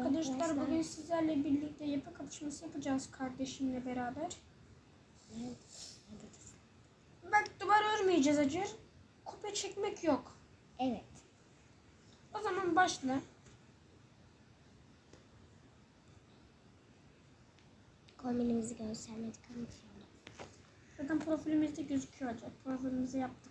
Arkadaşlar bugün sizlerle birlikte yapı kapışması yapacağız kardeşimle beraber. Evet. Bak duvar örmeyeceğiz Acır. Kupa çekmek yok. Evet. O zaman başla. Kombinimizi göstermedik ama. Zaten profilimizde gözüküyor Acır. Profilimizi yaptık.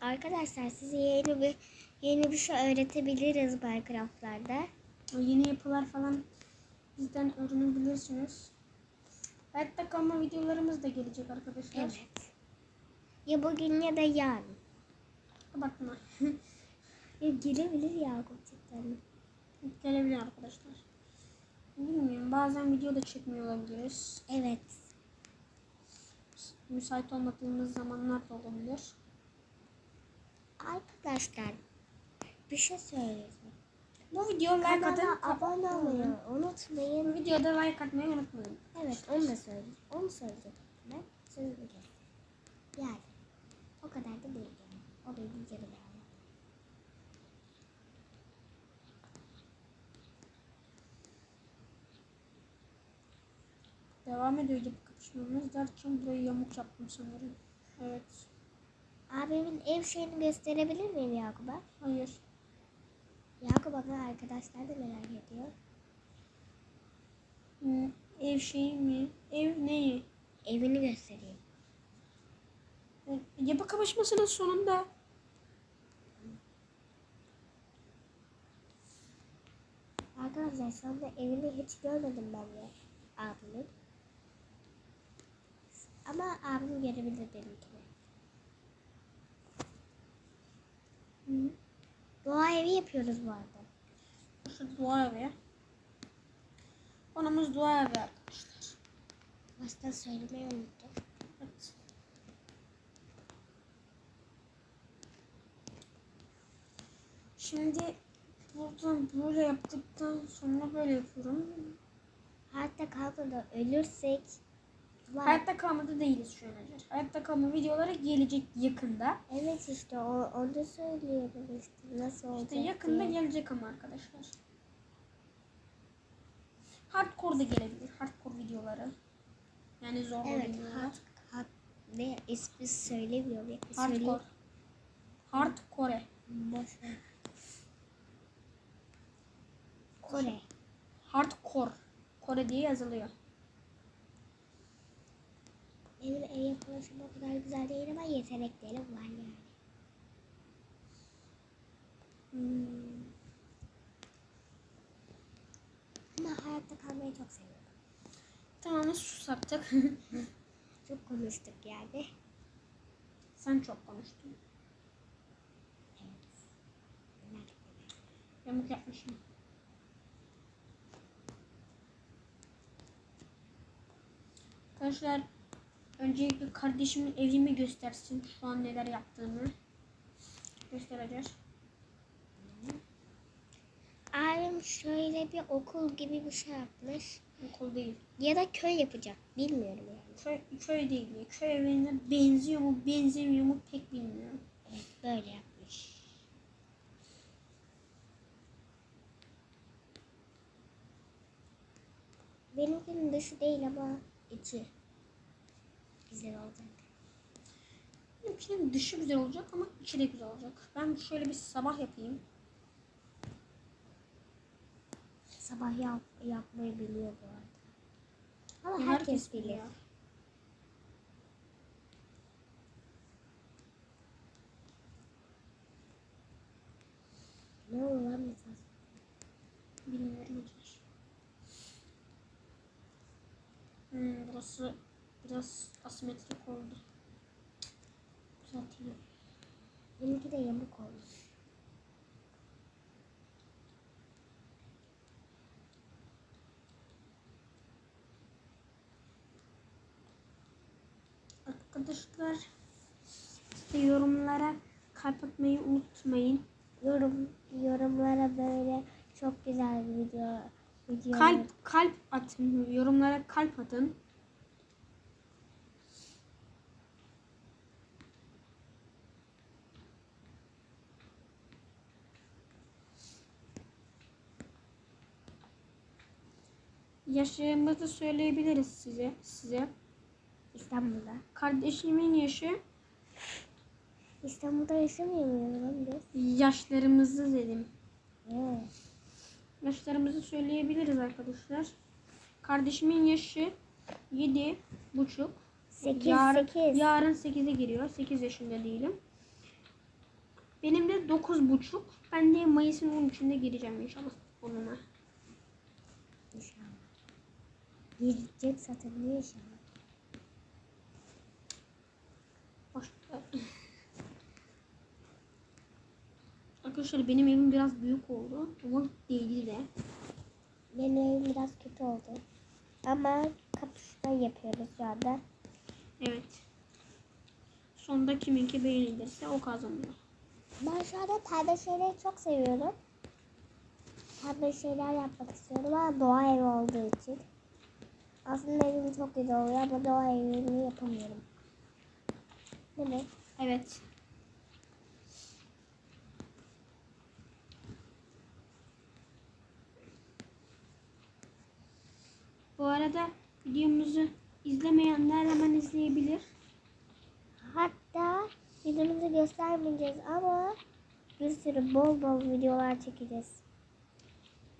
Arkadaşlar size yeni bir yeni bir şey öğretebiliriz Minecraft'larda. Yeni yapılar falan bizden öğrenebilirsiniz. Hayatta kalma videolarımız da gelecek arkadaşlar. Evet. Ya bugün ya da yarın. Bakma. Ya gelebilir ya gerçekten. Gelebilir arkadaşlar. Bilmiyorum bazen video da çekmiyor olabiliriz. Evet. Müsait olmadığımız zamanlar da olabilir. Arkadaşlar bir şey söyleyeceğim. Bu video like atın. Abone olmayı unutmayın. Videoda like atmayı unutmayın. Evet onu da söyleyeyim. Onu söyleyeceğim. Ben kestim. Yani o kadar da değil yani. O benim cebime yani. Devam ediyor yapı kapışmamız derken burayı yamuk yaptım sanırım. Evet. Abimin ev şeyini gösterebilir miyim Yakup'a? Hayır. Yakup abi arkadaşlar da merak ediyor. Hmm, Ev şeyi mi? Ev neyi? Evini göstereyim. E, Yapı kapışmasının sonunda Arkadaşlar anda evini hiç görmedim ben de abimin. Ama abim görebilir benimkini. Hı, Doğa evi yapıyoruz bu arada. şu dua evi. Konumuz dua evi arkadaşlar. Baştan söylemeyi unuttum. Evet. Şimdi buradan böyle yaptıktan sonra böyle yapıyorum. Hatta kalmadan ölürsek var. Hayatta kalmada değiliz. Hacer. Hayatta kalma videoları gelecek yakında. Evet işte o, onu söylüyorum işte nasıl olacak İşte yakında diye. gelecek ama arkadaşlar. Hardcore da gelebilir. Hardcore videoları. Yani zor Evet videolar. hard, hard, ne ismi söylemiyor. Hardcore. Söyleyeyim. Hardcore. Boş ver. Kore. Hardcore. Kore diye yazılıyor. Benim ev yapılışım o kadar güzel değil ama yeteneklerim var yani. Hmm. Ama hayatta kalmayı çok seviyorum. Tamam sus artık. Çok konuştuk yani. Sen çok konuştun. Evet. Yamuk yapmışım. Arkadaşlar öncelikle kardeşimin evimi göstersin. Şu an neler yaptığını göstereceğiz. Abim şöyle bir okul gibi bir şey yapmış. Okul değil. Ya da köy yapacak. Bilmiyorum yani. Köy, köy değil. ya. Köy evine benziyor mu benzemiyor mu pek bilmiyorum. Evet böyle yapmış. Benimkinin dışı değil ama içi güzel olacak. Benimkinin dışı güzel olacak ama içi de güzel olacak. Ben şöyle bir sabah yapayım. Sabah yap, yapmayı biliyor bu arada. Ama Herkes herkes, biliyor. Ne olur lan mesela? Bilmiyorum. Hmm, burası biraz asimetrik oldu. Düzelteyim. Benimki de yamuk olmuş. Arkadaşlar işte yorumlara kalp atmayı unutmayın. Yorum, yorumlara böyle çok güzel bir video video Kalp kalp atın. Yorumlara kalp atın. Yaşımızı söyleyebiliriz size. Size. İstanbul'da. Kardeşimin yaşı İstanbul'da yaşamıyor muyuz lan biz? yaşlarımızı dedim. Evet. Yaşlarımızı söyleyebiliriz arkadaşlar. Kardeşimin yaşı yedi buçuk. 8 yarın, 8. Yarın 8'e giriyor. 8 yaşında değilim. Benim de dokuz buçuk. Ben de Mayıs'ın 13'ünde gireceğim inşallah onunla. İnşallah. Girecek zaten ne. Başka... Arkadaşlar benim evim biraz büyük oldu. Ama değildi de. Benim evim biraz kötü oldu. Ama kapışma yapıyoruz şu anda. Evet. Sonunda kiminki beğenilirse o kazanıyor. Ben şu anda pembe şeyleri çok seviyorum. Pembe şeyler yapmak istiyorum ama doğa evi olduğu için. Aslında evim çok güzel oluyor ama doğa evini yapamıyorum. Değil mi? Evet. Bu arada videomuzu izlemeyenler hemen izleyebilir. Hatta yüzümüzü göstermeyeceğiz ama bir sürü bol bol videolar çekeceğiz.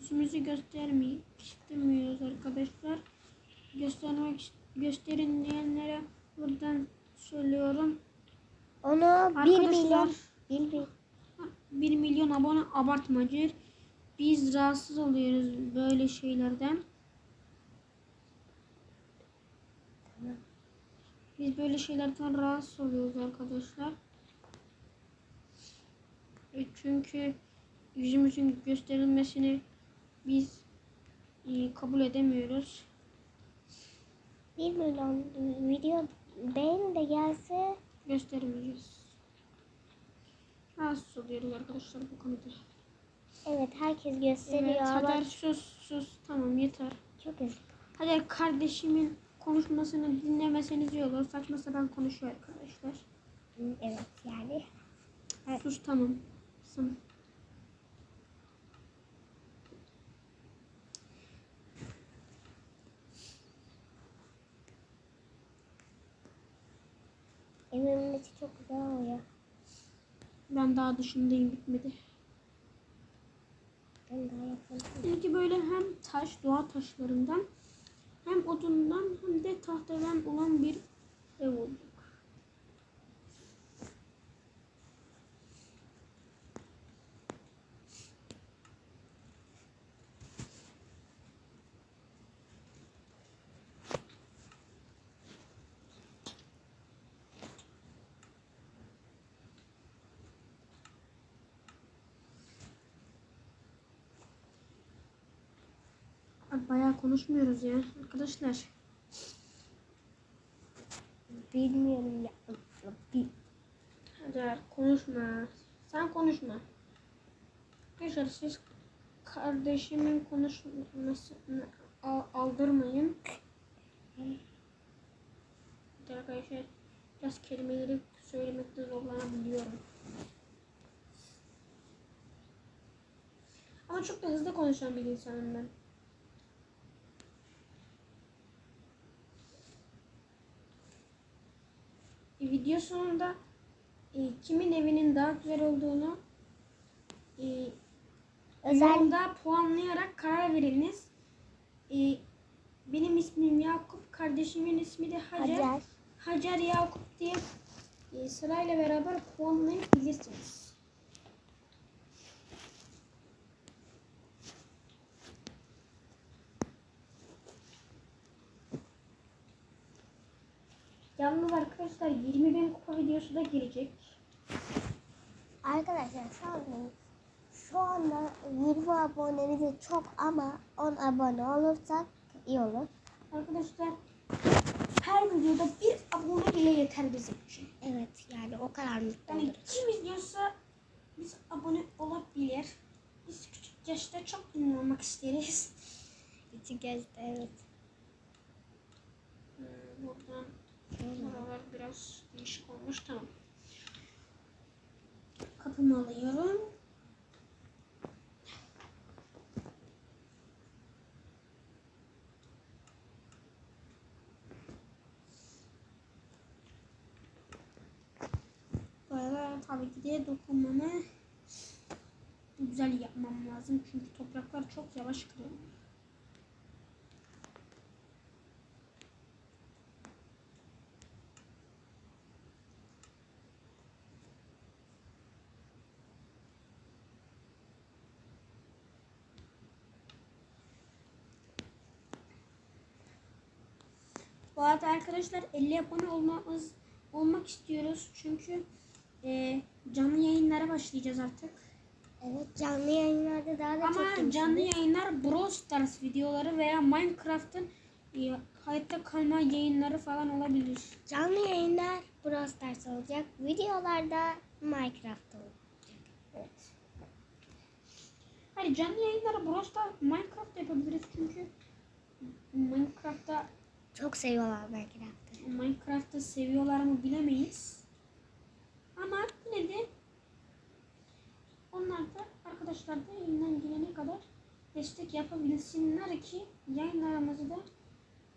Yüzümüzü göstermeyi istemiyoruz arkadaşlar. Göstermek gösterin diyenlere buradan söylüyorum. Onu 1 Arkadaşlar milyon 1 milyon 1 milyon abone abartmacı. Biz rahatsız oluyoruz böyle şeylerden. Biz böyle şeylerden rahatsız oluyoruz arkadaşlar. E, Çünkü yüzümüzün gösterilmesini biz e, kabul edemiyoruz. 1 milyon video beğeni de gelse Göstermeyeceğiz. Rahatsız oluyoruz arkadaşlar bu konuda. evet herkes gösteriyor Evet, ama sus sus tamam yeter. çok üzüldüm. Hadi kardeşimin konuşmasını dinlemeseniz iyi olur. Saçma sapan konuşuyor arkadaşlar. Evet yani. Evet. Sus tamam. Tamam. İçi çok güzel oluyor. Ben daha dışındayım bitmedi. Ben daha yapmadım. Çünkü böyle hem taş, doğa taşlarından hem odundan hem de tahtadan olan bir ev olacak. Bak bayağı konuşmuyoruz ya arkadaşlar. Bilmiyorum ya. Hadi konuşma. Sen konuşma. Arkadaşlar siz kardeşimin konuşmasını al- aldırmayın. Arkadaşlar biraz kelimeleri söylemekte zorlanabiliyorum. Ama çok da hızlı konuşan bir insanım ben. Video sonunda e, kimin evinin daha güzel olduğunu e, Özel yorumda puanlayarak karar veriniz. E, benim ismim Yakup, kardeşimin ismi de Hacer. Hacer. Hacer Yakup diye e, sırayla beraber puanlayabilirsiniz. Yalnız arkadaşlar 20 bin kupa videosu da gelecek. Arkadaşlar şu anda şu anda 20 abonemiz çok ama 10 abone olursak iyi olur. Arkadaşlar her videoda bir abone bile yeter bizim için. Evet yani o kadar mutlu Yani oluruz. kim izliyorsa biz abone olabilir. Biz küçük yaşta çok ünlü olmak isteriz. İçi gezdi evet. Hmm, buradan Buralar biraz değişik olmuş. Tamam. Kapımı alıyorum. Buralara tabii ki de dokunmamı güzel yapmam lazım. Çünkü topraklar çok yavaş kırılıyor. Bu arada arkadaşlar 50 abone olmamız olmak istiyoruz. Çünkü e, canlı yayınlara başlayacağız artık. Evet canlı yayınlarda daha da çok Ama canlı yayınlar Brawl Stars videoları veya Minecraft'ın e, hayatta kalma yayınları falan olabilir. Canlı yayınlar Brawl Stars olacak. Videolarda Minecraft olacak. Evet. Hayır canlı yayınları Brawl Stars, Minecraft yapabiliriz çünkü Minecraft'ta Çok seviyorlar Minecraft'ı. Minecraft'ı seviyorlar mı bilemeyiz. Ama yine de onlar da arkadaşlar da elinden gelene kadar destek yapabilsinler ki yayınlarımızı da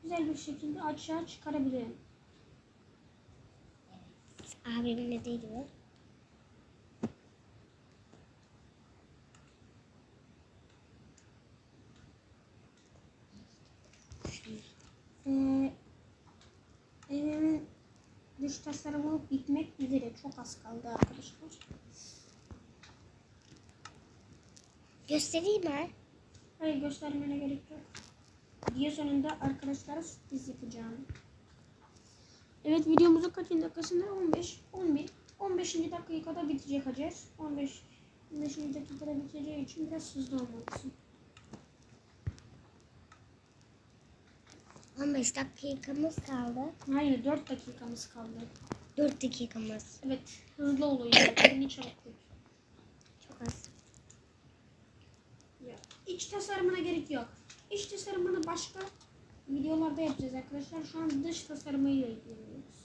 güzel bir şekilde açığa çıkarabilirim. Abimin dediği gibi. Ee, evimin dış tasarımı bitmek üzere. Çok az kaldı arkadaşlar. Göstereyim mi? Hayır göstermene gerek yok. Video sonunda arkadaşlara sürpriz yapacağım. Evet videomuzun kaçıncı dakikasında? 15, 11, 15. dakikada bitecek Hacer. 15, 15. dakikada biteceği için biraz hızlı olmalısın. 15 dakikamız kaldı. Hayır 4 dakikamız kaldı. 4 dakikamız. Evet hızlı oluyor. Elini çabuk tut. Çok az. Ya, iç tasarımına gerek yok. İç tasarımını başka videolarda yapacağız arkadaşlar. Şu an dış tasarımıyla ilgileniyoruz.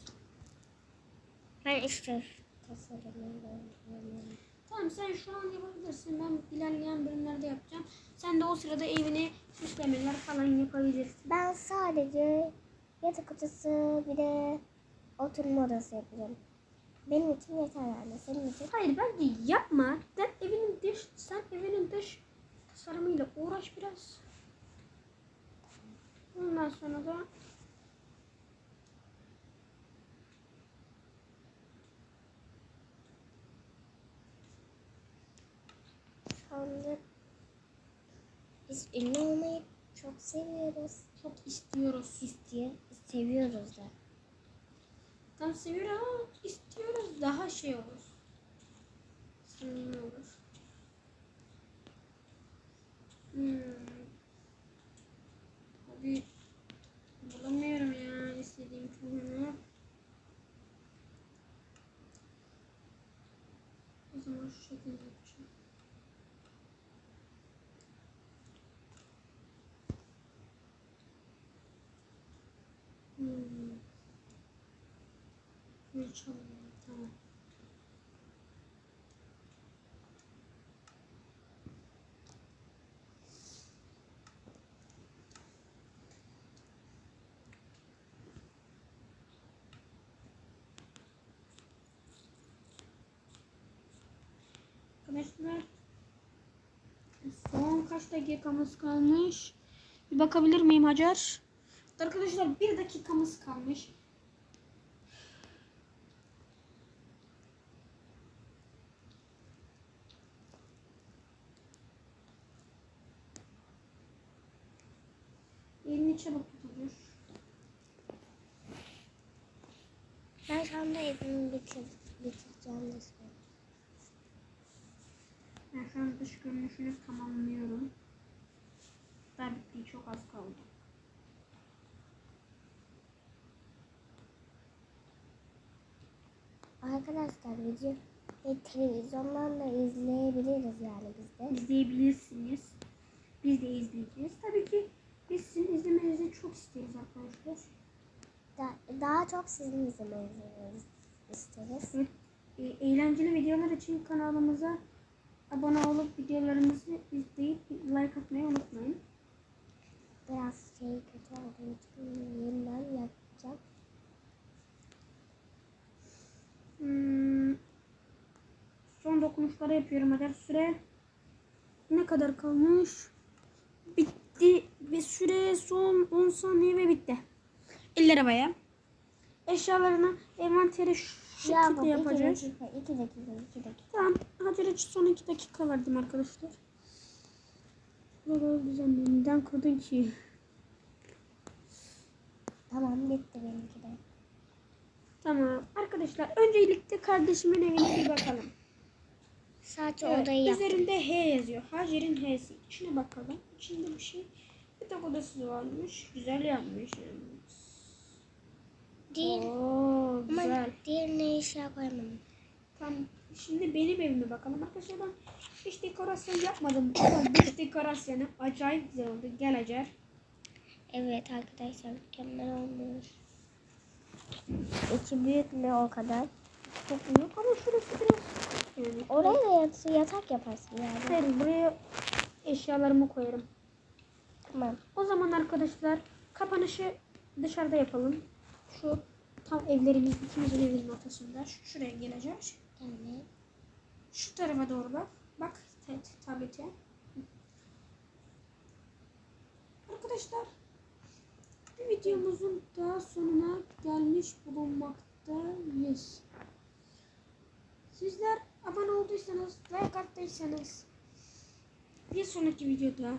Ben işte tasarımını yapıyorum. Tamam sen şu an yapabilirsin. Ben ilerleyen bölümlerde yapacağım. Sen de o sırada evine süslemeler falan yapabilirsin. Ben sadece yatak odası bir de oturma odası yapacağım. Benim için yeter yani. Senin için Hayır bence yapma. Sen evinin dış, sen evinin dış tasarımıyla uğraş biraz. Ondan sonra da şu anda biz ünlü olmayı çok seviyoruz. çok istiyoruz. İstiyor, seviyoruz da. Tam seviyoruz ama istiyoruz daha şey olur. Samimi olur. Hmm. Abi bulamıyorum ya istediğim filmi. O zaman şu şekilde yapacağım. Hmm. Ne çalıyor? Tamam. Arkadaşlar son kaç dakikamız kalmış? Bir bakabilir miyim Hacer? Arkadaşlar bir dakikamız kalmış. Elini çabuk tutulur. Ben şu anda evimi bitir, bitireceğim. Ben şu an dış görünüşünü tamamlıyorum. Daha bittiği çok az kaldı. Arkadaşlar video e, televizyondan da izleyebiliriz yani biz de. İzleyebilirsiniz. Biz de izleyeceğiz. Tabii ki biz sizin izlemenizi çok isteriz arkadaşlar. Da- daha çok sizin izlemenizi isteriz. Evet, e, eğlenceli videolar için kanalımıza abone olup videolarımızı izleyip like atmayı unutmayın. Biraz şey kötü olduğu için yeniden yapacağım. Hmm, sonuçları yapıyorum. Hadi süre ne kadar kalmış? Bitti ve süre son 10 saniye ve bitti. Eller havaya. Eşyalarını envanteri şu Ya şekilde bak iki yapacağız. dakika, iki dakika, iki dakika. Tamam. Hadi son 2 dakika verdim arkadaşlar. Buraları düzenleyin. Neden kırdın ki? Tamam bitti benimki de. Tamam. Arkadaşlar öncelikle kardeşimin evine bir bakalım. Sadece Evet, odayı yap. üzerinde H yazıyor. Hacer'in H'si. İçine bakalım. İçinde bir şey. Bir tek odası varmış. Güzel yapmış. Değil. Oo, Ama güzel. diğerine eşya koymadım. Tamam. Şimdi benim evime bakalım. Arkadaşlar ben hiç dekorasyon yapmadım. Ama dış dekorasyonu acayip güzel oldu. Gel Hacer. Evet arkadaşlar mükemmel olmuş. İçi büyük mü o kadar? Çok büyük ama şurası biraz yani. Oraya da yat- yatak yaparsın yani. Hayır buraya eşyalarımı koyarım. Tamam. O zaman arkadaşlar kapanışı dışarıda yapalım. Şu tam evlerimiz, ikimizin evinin ortasında. Şu- Şuraya geleceğiz. Evet. Şu tarafa doğru bak. Bak tablete. Arkadaşlar bir videomuzun daha sonuna gelmiş bulunmaktayız. Sizler abone olduysanız, like attıysanız bir sonraki videoda